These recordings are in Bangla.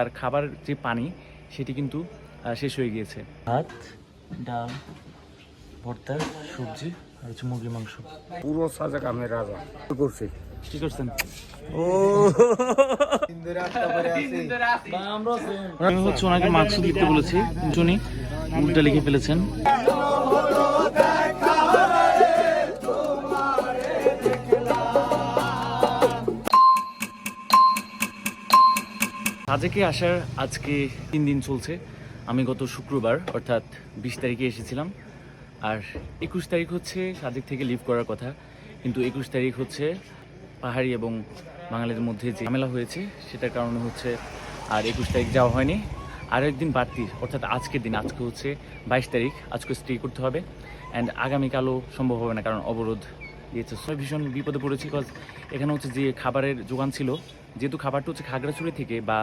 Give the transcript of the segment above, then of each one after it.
আর খাবার যে পানি সেটি কিন্তু শেষ হয়ে গিয়েছে। ভাত ডাল ভর্তা সবজি আর হচ্ছে মুরগির মাংস। পুরো সাজা কামে রাজা। করছে? কি করছেন? ও। আমি হচ্ছে ওনাকে মাংস দিতে বলেছি। উনি উল্টা লিখে ফেলেছেন। সাজেকে আসার আজকে তিন দিন চলছে। আমি গত শুক্রবার, অর্থাৎ বিশ তারিখে এসেছিলাম। আর একুশ তারিখ হচ্ছে সাজেক থেকে লিভ করার কথা। কিন্তু একুশ তারিখ হচ্ছে পাহাড়ি এবং বাঙালিদের মধ্যে যে ঝামেলা হয়েছে, সেটার কারণে হচ্ছে আর একুশ তারিখ যাওয়া হয়নি। আর একদিন বাড়তি, অর্থাৎ আজকের দিন, আজকে হচ্ছে বাইশ তারিখ, আজকে স্টে করতে হবে। অ্যান্ড আগামীকালও সম্ভব হবে না, কারণ অবরোধ দিয়েছে। সবাই ভীষণ বিপদে পড়েছি বিকজ এখানে হচ্ছে যে খাবারের যোগান ছিল যেহেতু খাবারটা হচ্ছে খাগড়াছড়ি থেকে বা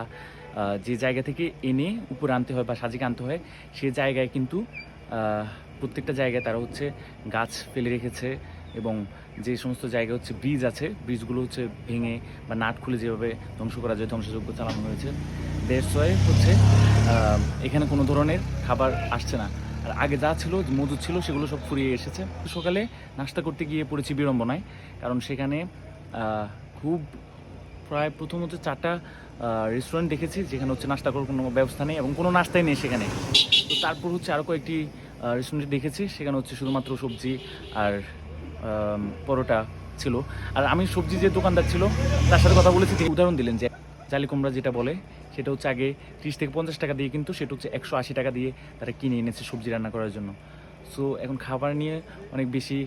যে জায়গা থেকে এনে উপরে আনতে হয় বা সাজিকে আনতে হয়, সে জায়গায় কিন্তু প্রত্যেকটা জায়গায় তারা হচ্ছে গাছ ফেলে রেখেছে এবং যে সমস্ত জায়গায় হচ্ছে ব্রিজ আছে ব্রিজগুলো হচ্ছে ভেঙে বা নাট খুলে যেভাবে ধ্বংস করা যায় ধ্বংসযোগ্য চালানো হয়েছে। দেড়শোয় হচ্ছে এখানে কোনো ধরনের খাবার আসছে না। আর আগে যা ছিল মজুদ ছিল, সেগুলো সব ফুরিয়ে এসেছে। সকালে নাস্তা করতে গিয়ে পড়েছি বিড়ম্বনায়, কারণ সেখানে খুব প্রায় প্রথমত চারটা রেস্টুরেন্ট দেখেছি, যেখানে হচ্ছে নাস্তা করার কোনো ব্যবস্থা নেই এবং কোনো নাস্তাই নেই সেখানে। তো তারপর হচ্ছে আরও কয়েকটি রেস্টুরেন্ট দেখেছি, সেখানে হচ্ছে শুধুমাত্র সবজি আর পরোটা ছিল। আর আমি সবজি যে দোকানদার ছিল, তার সাথে কথা বলেছি, তিনি উদাহরণ দিলেন যে জালি কুমড়া যেটা বলে, সেটা হচ্ছে আগে ত্রিশ থেকে পঞ্চাশ টাকা দিয়ে কিন্তু সেটা হচ্ছে একশো আশি টাকা দিয়ে তারা কিনে এনেছে সবজি রান্না করার জন্য। সো এখন খাবার নিয়ে অনেক বেশি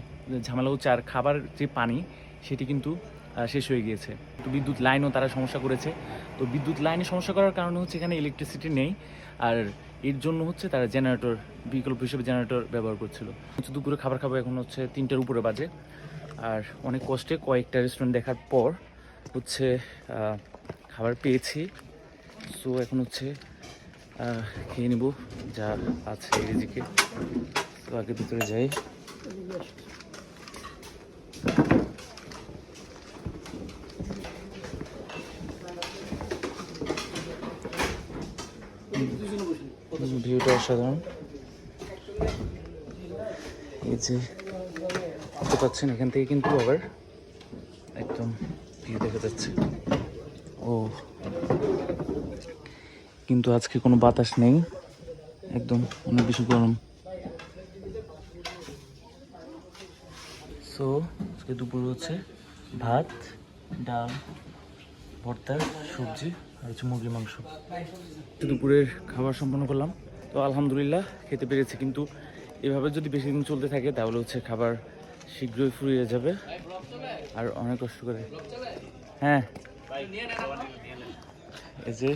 ঝামেলা হচ্ছে, আর খাবার যে পানি, সেটি কিন্তু শেষ হয়ে গিয়েছে। তো বিদ্যুৎ লাইনও তারা সমস্যা করেছে। তো বিদ্যুৎ লাইনে সমস্যা করার কারণে হচ্ছে এখানে ইলেকট্রিসিটি নেই। আর এর জন্য হচ্ছে তারা জেনারেটর বিকল্প হিসেবে জেনারেটর ব্যবহার করছিল। হচ্ছে দুপুরে খাবার খাব এখন হচ্ছে তিনটার উপরে বাজে। আর অনেক কষ্টে কয়েকটা রেস্টুরেন্ট দেখার পর হচ্ছে খাবার পেয়েছি। সো এখন হচ্ছে খেয়ে নিব যা আছে রিজিকে তো আগে ভিতরে যাই। অসাধারণ এই যে দেখতে পাচ্ছেন, এখান থেকে কিন্তু আবার একদম ভিউ দেখা যাচ্ছে। ও, কিন্তু আজকে কোনো বাতাস নেই। একদম অনেক বেশি গরম। সো আজকে দুপুর হচ্ছে ভাত, ডাল, ভর্তা, সবজি আর হচ্ছে মুরগির মাংস। দুপুরের খাবার সম্পন্ন করলাম। তো আলহামদুলিল্লাহ খেতে পেরেছি। কিন্তু এভাবে যদি বেশি দিন চলতে থাকে তাহলে হচ্ছে খাবার শীঘ্রই ফুরিয়ে যাবে। আর অনেক কষ্ট করে। হ্যাঁ। এই যে।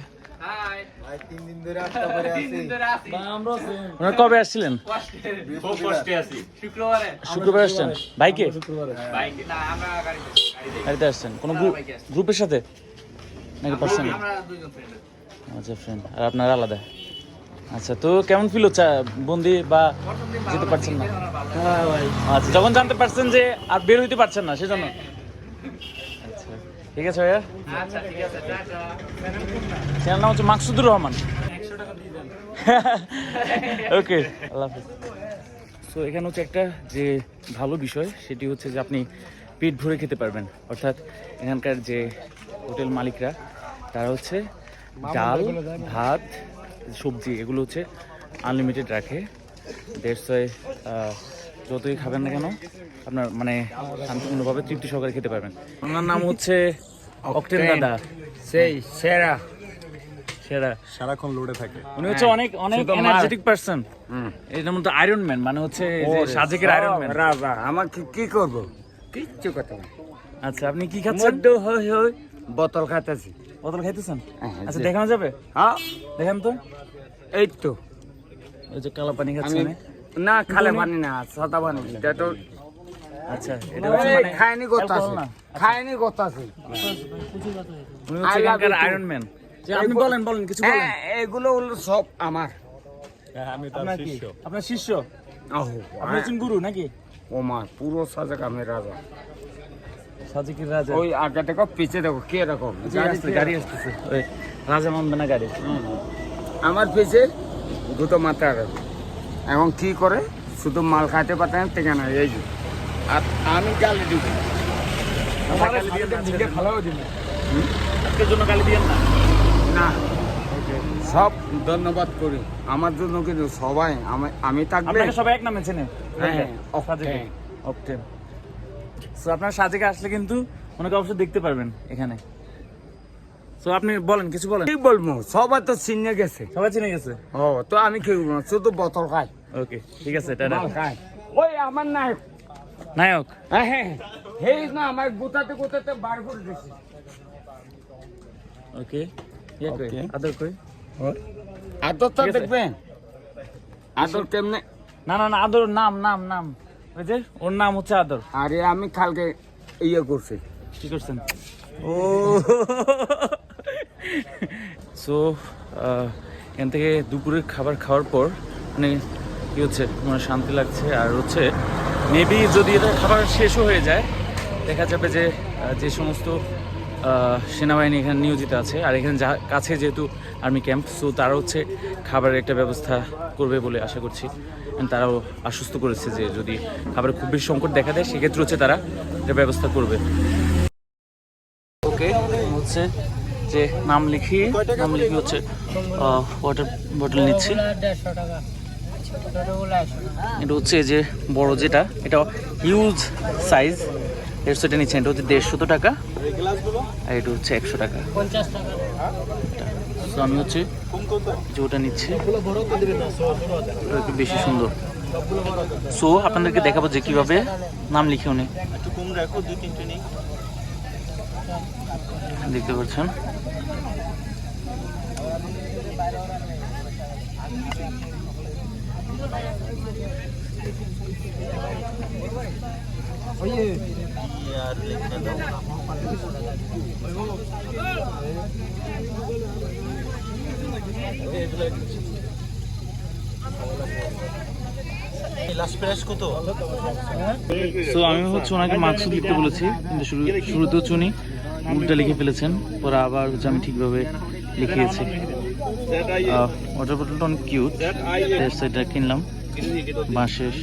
কবে আসছিলেন? শুক্রবারে আসছেন। বাইকে? গাড়িতে আসছেন। কোনো গ্রুপ গ্রুপের সাথে? নাকি পার্সোনাল আচ্ছা ফ্রেন্ড আর আপনার আলাদা? আচ্ছা তো কেমন ফিল হচ্ছে বন্দি বা যেতে পারছেন না? আচ্ছা যখন জানতে পারছেন যে আর বের হইতে পারছেন না সেজন্য? আচ্ছা ঠিক আছে ভাইয়া। আচ্ছা চ্যানেল নাম হচ্ছে মাকসুদুর রহমান। ওকে আল্লাহ হাফিজ। সো এখানে হচ্ছে একটা যে ভালো বিষয় সেটি হচ্ছে যে আপনি পেট ভরে খেতে পারবেন। অর্থাৎ এখানকার যে হোটেল মালিকরা তারা হচ্ছে ডাল ভাত সবজি এগুলো হচ্ছে আনলিমিটেড রাখে। দেড়শোয় যতই খাবেন না কেন আপনার মানে শান্তিপূর্ণভাবে তৃপ্তি সহকারে খেতে পারবেন। ওনার নাম হচ্ছে অক্টেন দাদা। সেই সেরা। সেরা। সারাক্ষণ লোডে থাকে। উনি হচ্ছে অনেক অনেক। এনার্জেটিক পারসন মধ্যে আয়রন ম্যান মানে হচ্ছে সাজেকের আয়রন ম্যান রাজা আমাকে কি করব? কিচ্ছু কথা আচ্ছা আপনি কি খাচ্ছেন? মধ্যে হই হই বোতল খাইতেছি। বোতল খাইতেছেন? হ্যাঁ, আচ্ছা দেখানো যাবে? হ্যাঁ। দেখেন তো। এই তো। ওই যে কালা পানি আমি খাচ্ছেন না খালে পানি না সাদা পানি। এটা তো আচ্ছা এটা মানে খায়নি কথা আছে। খায়নি কথা আছে। উনি হচ্ছে. আয়রন ম্যান আপনি বলেন বলেন কিছু বলেন। হ্যাঁ এগুলো হলো সব আমার। আমি তার শিষ্য। আপনার শিষ্য? আহো আপনি গুরু নাকি? ওমার পুরো সাজা কামের রাজা। সাজেকের রাজা। ওই আগে দেখো পিছে দেখো কে দেখো? গাড়ি আসতেছে। ওই রাজা মন্দনা গাড়ি। আমার পেছে দুটো মাথা আছে। এখন কি করে? শুধু মাল খাইতে পারতেন ঠিকানা এই যে। আর আমি গালি দিব। না? না। সব ধন্যবাদ করি। আমার জন্য কিন্তু সবাই আমি- আমি থাকবে। সবাই এক নামে চেনে। হ্যাঁ, সাজেকে হ্যাঁ। সো আপনার সাজেকে আসলে কিন্তু অনেকে অবশ্যই দেখতে পারবেন এখানে। সো আপনি বলেন কিছু বলেন। কি বলব? সবাই তো চিনে গেছে। সবাই চিনে গেছে? ও তো আমি কি বলব শুধু বোতল খাই। ওকে ঠিক আছে টাটা খাই। ওই আমার নায়ক। নায়ক? হ্যাঁ হ্যাঁ হেই না আমার গোটাতে গোটাতে বার করে দিছে ওকে ইয়ে কই? আদর কই? আদরটা ঠিক দেখবেন। আদর কেমনে? না না না আদর নাম নাম নাম। ওই যে ওর নাম হচ্ছে আদর। আরে আমি কালকে ইয়ে করছি। কি করছেন? ও। সো এখান থেকে দুপুরের খাবার খাওয়ার পর মানে কি হচ্ছে? মানে শান্তি লাগছে। আর হচ্ছে মেবি যদি এটা খাবার শেষও হয়ে যায় দেখা যাবে যে যে সমস্ত সেনাবাহিনী এখানে নিয়োজিত আছে। আর এখানে যা কাছে যেহেতু আর্মি ক্যাম্প সো তারা হচ্ছে খাবারের একটা ব্যবস্থা করবে বলে আশা করছি। তারাও আশ্বস্ত করেছে যে যদি খাবারের খুব বেশি সংকট দেখা দেয় সেক্ষেত্রে হচ্ছে তারা এটা ব্যবস্থা করবে। ওকে হচ্ছে যে নাম লিখিয়ে নাম লিখিয়ে হচ্ছে ওয়াটার বটল নিচ্ছি। এটা হচ্ছে যে বড় যেটা এটা হিউজ সাইজ এর সেটা নিচ্ছে এটা হচ্ছে দেড়শো টাকা। আর এটা হচ্ছে একশো টাকা। তো আমি হচ্ছে যে ওটা নিচ্ছি। ওটা একটু বেশি সুন্দর। সো আপনাদেরকে দেখাবো যে কীভাবে নাম লিখে উনি। দেখতে পাচ্ছেন? তো আমি হচ্ছে ওনাকে মাকসুদ লিখতে বলেছি, কিন্তু শুরু শুরুতে হচ্ছে উনি উল্টা লিখে ফেলেছেন। পরে আবার হচ্ছে আমি ঠিকভাবে লিখিয়েছি। ওয়াটার বটলটা অনেক কিউট সেটা কিনলাম। বাঁশের